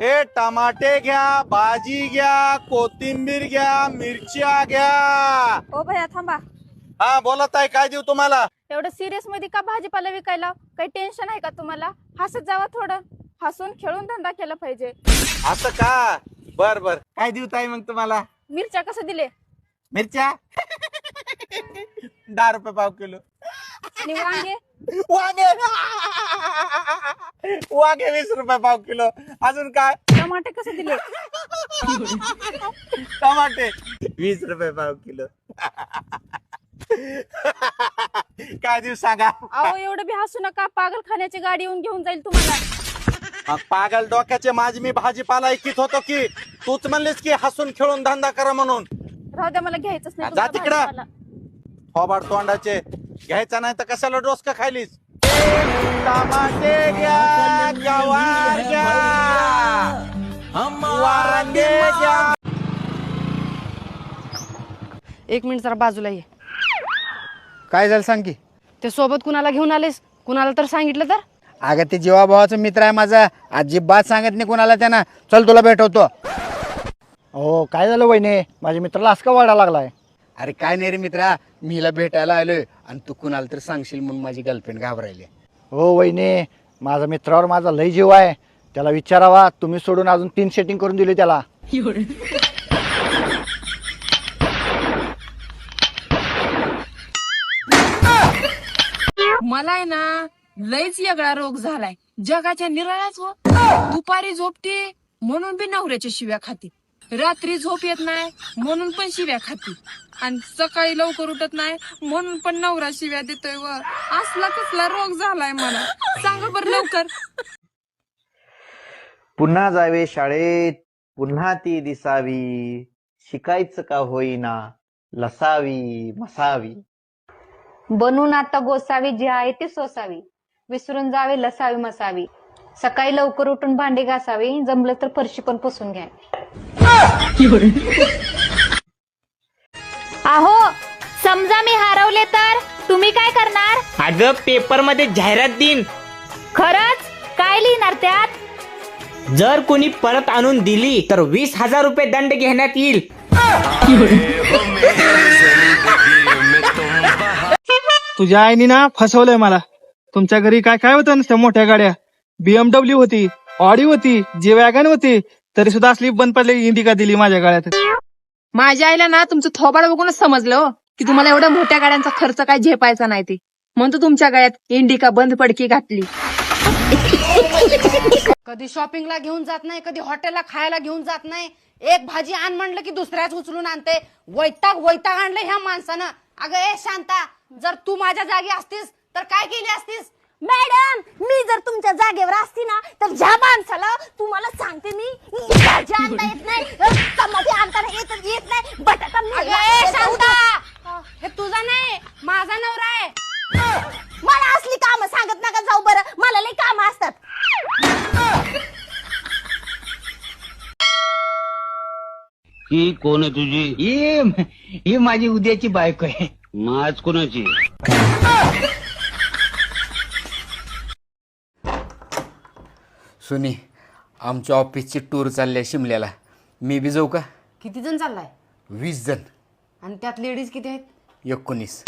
ए टमाटे घ्या भाजी घ्या कोथिंबीर घ्या मिरच्या घ्या. ओ भैया थांबा. हा बोलत आहे काय देऊ तुम्हाला? एवढं सिरियसमध्ये का भाजीपाला विकायला? काही टेन्शन आहे का तुम्हाला? हसत जावा थोडं. हसून खेळून धंदा केला पाहिजे. असं का? बर बर. काय देऊ ताई मग तुम्हाला? मिरच्या कसं दिले? मिरच्या? दहा रुपये पाव किलो. आणि वांगे? वांगे! वांगे वीस रुपये पाव किलो. अजून काय? टमाटे कसे दिले? टमाटे. वीस रुपये पाव किलो. काय देऊ सांगा? अहो एवढं बी हसू नका. पागल खाण्याची गाडी येऊन घेऊन जाईल तुम्हाला. मग पागल डोक्याचे माझी मी भाजीपाला ऐकित होतो की तूच म्हणलीस की हसून खेळून धंदा करा म्हणून. राहू द्या मला घ्यायचंच नाही जा तुमचा तिकडं. भाजीपाला. थोबाड तोंडाचे. घ्यायचा नाही तर कशाला डोसका खायलीस? टमाटे घ्या गवार घ्या वांगे घ्या एक मिनिट जरा बाजूला ये. काय झालं सांग की? ते सोबत कुणाला घेऊन आलेस? कुणाला तर सांगितलं तर? अगं ते जीवाभावाचा मित्र आहे माझा. अजिबात सांगत नाही कोणाला त्यांना. चल तुला भेटवतो. हो काय झालं वहिने? माझ्या मित्राला असं का वाढा लागलाय. अरे काय नाही रे मित्रा मी हिला भेटायला आलोय. आणि तू कुणाला तर सांगशील म्हणून माझी गर्लफ्रेंड घाबरायली. हो वहिने माझा मित्रावर माझा लय जीव आहे. त्याला विचारावा तुम्ही सोडून अजून तीन सेटिंग करून दिली त्याला. मला आहे ना लयच वेगळा रोग झालाय. जगाच्या निराळाच हो दुपारी झोपते म्हणून बी नवऱ्याच्या शिव्या खाते. रात्री झोप येत नाही म्हणून पण शिव्या खाते. आणि सकाळी लवकर उठत नाही म्हणून पण नवरा शिव्या देतोय व. असला कसला रोग झालाय मला सांगा बरं लवकर. पुन्हा जावे शाळेत पुन्हा ती दिसावी. शिकायचं का होईना लसावी मसावी. बनून आता गोसावी जी आहे ती सोसावी. विसरून जावे लसावी मसावी. सकाळी लवकर उठून भांडी घासावी जमलं तर फरशी पण पुसून घ्या. अहो समजा मी हरवले तर तुम्ही काय करणार? अगं पेपरमध्ये जाहिरात देईन खरंच? काय लिहिणार त्यात? जर कोणी परत आणून दिली तर वीस हजार रुपये दंड घेण्यात येईल. तुझ्या आईने ना फसवलंय मला. तुमच्या घरी काय काय होतं त्या मोठ्या गाड्या? बीएमडब्ल्यू होती ऑडी होती जे वॅगन होती तरी सुद्धा असली बंद पडली इंडिका दिली माझ्या गाड्यात माझ्या आईला ना तुमचं थोबाड बघूनच समजलं हो की तुम्हाला एवढ्या मोठ्या गाड्यांचा खर्च काय झेपायचा नाही ते. म्हणतो तुमच्या गळ्यात इंडिका बंद पडकी घातली. कधी शॉपिंगला घेऊन जात नाही कधी हॉटेलला खायला घेऊन जात नाही. एक भाजी आण म्हणलं की दुसऱ्याच उचलून आणते. वैताग वैताग आणलं ह्या माणसानं. अगं ए शांता जर तू माझ्या जागी असतीस तर काय केली असतीस? मॅडम मी जर तुमच्या जागेवर असती ना तर ज्या माणसाला तुम्हाला सांगते मी भाजी आणता येत नाही. टमाटे आणता येत येत नाही. बटाटा अगं. ए शांता! हे. तुझा नाही माझा नवरा आहे. मला असली कामं सांगत नका जाऊ बरं. मला लई कामं असतात. ही कोण आहे तुझी? ही ही माझी उद्याची बायको आहे. माझ कोणाची? सुनी आमच्या ऑफिसची टूर चालली आहे शिमल्याला. मी बी जाऊ का? किती जण चाललाय? वीस जण. आणि त्यात लेडीज किती आहेत? एकोणीस.